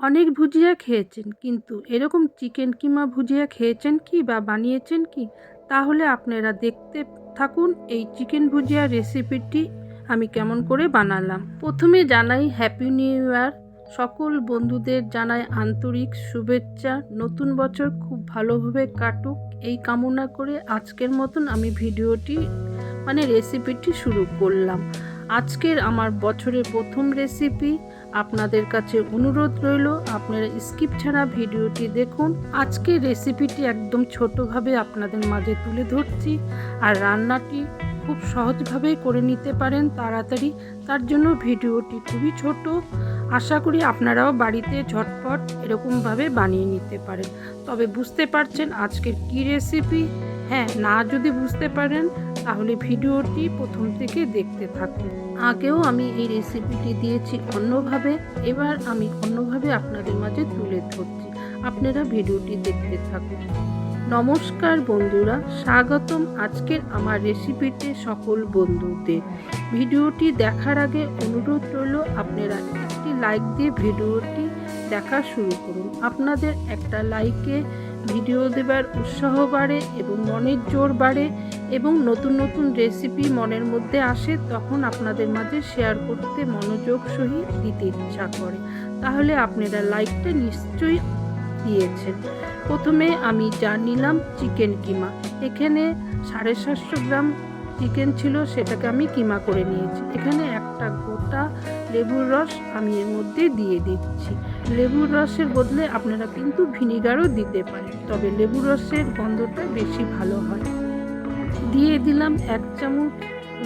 অনেক ভুজিয়া খেয়েছেন, কিন্তু এরকম চিকেন কিমা ভুজিয়া খেয়েছেন কি বা বানিয়েছেন কি? তাহলে আপনারা দেখতে থাকুন এই চিকেন ভুজিয়া রেসিপিটি আমি কেমন করে বানালাম। প্রথমে জানাই হ্যাপি নিউ ইয়ার সকল বন্ধুদের জানাই আন্তরিক শুভেচ্ছা। নতুন বছর খুব ভালোভাবে কাটুক। এই কামনা করে আজকের মতন আমি ভিডিওটি মানে রেসিপিটি শুরু করলাম। আজকের আমার বছরের প্রথম রেসিপি আপনাদের কাছে অনুরোধ রইল, আপনারা স্কিপ ছাড়া ভিডিওটি দেখুন। আজকের রেসিপিটি একদম ছোটোভাবে আপনাদের মাঝে তুলে ধরছি আর রান্নাটি খুব সহজভাবেই করে নিতে পারেন তাড়াতাড়ি। তার জন্য ভিডিওটি খুবই ছোট। আশা করি আপনারাও বাড়িতে ঝটপট এরকমভাবে বানিয়ে নিতে পারেন। তবে বুঝতে পারছেন আজকের কী রেসিপি? হ্যাঁ না যদি বুঝতে পারেন, তাহলে ভিডিওটি প্রথম থেকে দেখতে থাকুন। আগেও আমি এই রেসিপিটি দিয়েছি অন্যভাবে, এবার আমি অন্যভাবে আপনাদের মাঝে তুলে ধরছি। আপনারা ভিডিওটি দেখতে থাকুন। নমস্কার বন্ধুরা, স্বাগতম আজকের আমার রেসিপিতে সকল বন্ধুদের। ভিডিওটি দেখার আগে অনুরোধ রইল, আপনারা একটি লাইক দিয়ে ভিডিওটি দেখা শুরু করুন। আপনাদের একটা লাইকে ভিডিও দেবার উৎসাহ বাড়ে এবং মনের জোর বাড়ে এবং নতুন নতুন রেসিপি মনের মধ্যে আসে, তখন আপনাদের মাঝে শেয়ার করতে মনোযোগ সহিত দিতে ইচ্ছা করে। তাহলে আপনারা লাইকটা নিশ্চয়ই দিয়েছেন। প্রথমে আমি যা নিলাম চিকেন কিমা। এখানে সাড়ে সাতশো গ্রাম চিকেন ছিল, সেটাকে আমি কিমা করে নিয়েছি। এখানে একটা গোটা লেবুর রস আমি এর মধ্যে দিয়ে দিচ্ছি। লেবুর রসের বদলে আপনারা কিন্তু ভিনিগারও দিতে পারেন, তবে লেবুর রসের গন্ধটা বেশি ভালো হয়। দিয়ে দিলাম এক চামচ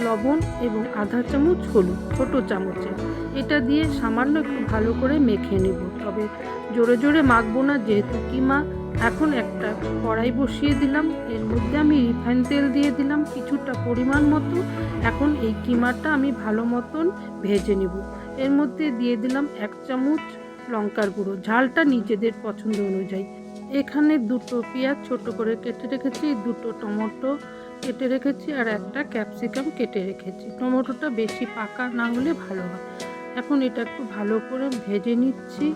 লবণ এবং আধা চামচ হলুদ, ছোটো চামচে। এটা দিয়ে সামান্য একটু ভালো করে মেখে নেব, তবে জোরে জোরে মাখবো না, যেহেতু কিমা এখন একটা কড়াই বসিয়ে দিলাম। এর মধ্যে আমি রিফাইন তেল দিয়ে দিলাম, কিছুটা পরিমাণ মতো। এখন এই কিমাটা আমি ভালো মতন ভেজে নেব। এর মধ্যে দিয়ে দিলাম এক চামচ লঙ্কার গুঁড়ো, ঝালটা নিজেদের পছন্দ অনুযায়ী। এখানে দুটো পেঁয়াজ ছোট করে কেটে রেখেছি, দুটো টমেটো কেটে রেখেছি আর একটা ক্যাপসিকাম কেটে রেখেছি। টমেটোটা বেশি পাকা না হলে ভালো হয়। এখন এটা একটু ভালো করে ভেজে নিচ্ছি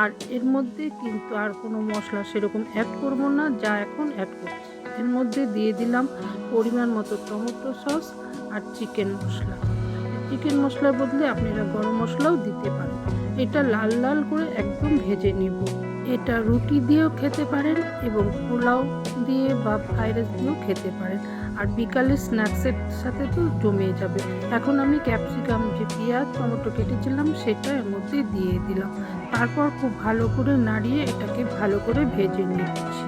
আর এর মধ্যে কিন্তু আর কোনো মশলা সেরকম অ্যাড করব না, যা এখন অ্যাড করছি। এর মধ্যে দিয়ে দিলাম পরিমাণ মতো টমেটো সস আর চিকেন মশলা। চিকেন মশলার বদলে আপনারা গরম মশলাও দিতে পারেন। এটা লাল লাল করে একদম ভেজে নিব। এটা রুটি দিয়েও খেতে পারেন এবং পোলাও দিয়ে বা ফ্রাইড রাইস দিয়েও খেতে পারেন। আর বিকালে স্ন্যাক্সের সাথে তো জমে যাবে। এখন আমি ক্যাপসিকাম, যে পেঁয়াজ, টমেটো কেটেছিলাম সেটা এর মধ্যে দিয়ে দিলাম। তারপর খুব ভালো করে নাড়িয়ে এটাকে ভালো করে ভেজে নিচ্ছি।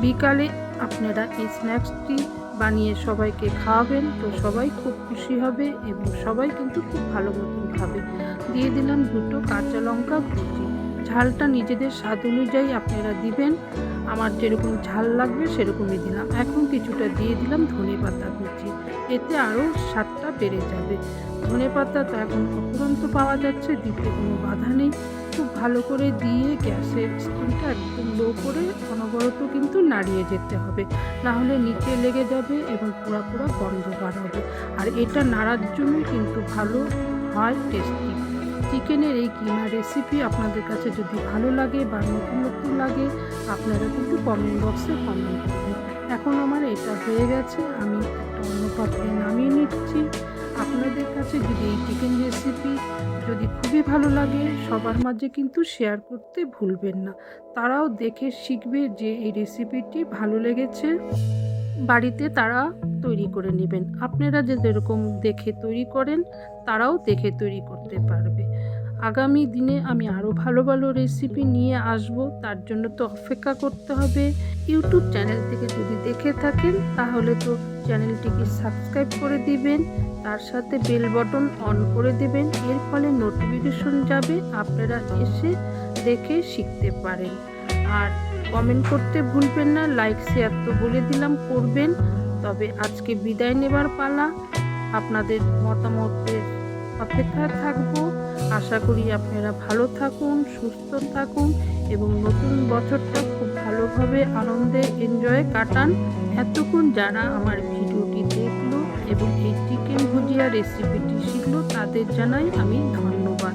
বিকালে আপনারা এই স্ন্যাক্সটি বানিয়ে সবাইকে খাওয়াবেন, তো সবাই খুব খুশি হবে এবং সবাই কিন্তু খুব ভালো মতন খাবে। দিয়ে দিলাম দুটো কাঁচা লঙ্কা কুচি। ঝালটা নিজেদের স্বাদ অনুযায়ী আপনারা দিবেন। আমার যেরকম ঝাল লাগবে সেরকমই দিলাম। এখন কিছুটা দিয়ে দিলাম ধনে পাতা কুচি। এতে আরও স্বাদটা বেড়ে যাবে। ধনে পাতা তো এখন অপুরন্ত পাওয়া যাচ্ছে, দিতে কোনো বাধা নেই। খুব ভালো করে দিয়ে গ্যাসের স্টিমটা একদম লো করে অনবরত কিন্তু নাড়িয়ে যেতে হবে। না হলে নিচে লেগে যাবে এবং পুরো পুরো গন্ধ বার হবে। আর এটা নাড়ার জন্য কিন্তু ভালো হয় টেস্টি চিকেনের এই কিমা রেসিপি আপনাদের কাছে যদি ভালো লাগে বা নতুন নতুন লাগে, আপনারা কিন্তু কমেন্ট বক্সে কমেন্ট করবেন। এখন আমার এটা হয়ে গেছে, আমি একটা অন্য পাত্রে নামিয়ে নিচ্ছি। আপনাদের কাছে যদি এই চিকেন রেসিপি যদি খুবই ভালো লাগে, সবার মাঝে কিন্তু শেয়ার করতে ভুলবেন না। তারাও দেখে শিখবে যে এই রেসিপিটি ভালো লেগেছে। বাড়িতে তারা তৈরি করে নেবেন। আপনারা যে যেরকম দেখে তৈরি করেন, তারাও দেখে তৈরি করতে পারবে। আগামী দিনে আমি আরও ভালো ভালো রেসিপি নিয়ে আসব। তার জন্য তো অপেক্ষা করতে হবে। ইউটিউব চ্যানেল থেকে যদি দেখে থাকেন, তাহলে তো চ্যানেলটিকে সাবস্ক্রাইব করে দিবেন, তার সাথে বেল বটন অন করে দেবেন, এর ফলে নোটিফিকেশন যাবে, আপনারা এসে দেখে শিখতে পারেন। আর কমেন্ট করতে ভুলবেন না, লাইক, শেয়ার তো বলে দিলাম, করবেন। তবে আজকে বিদায় নেবার পালা। আপনাদের মতামতের অপেক্ষায় থাকব। আশা করি আপনারা ভালো থাকুন, সুস্থ থাকুন, এবং নতুন বছরটা ভালোভাবে আনন্দে এনজয় কাটান। এতক্ষণ যারা আমার ভিডিওটি দেখল এবং এই চিকেন ভুজিয়া রেসিপিটি শিখলো, তাদের জানাই আমি ধন্যবাদ।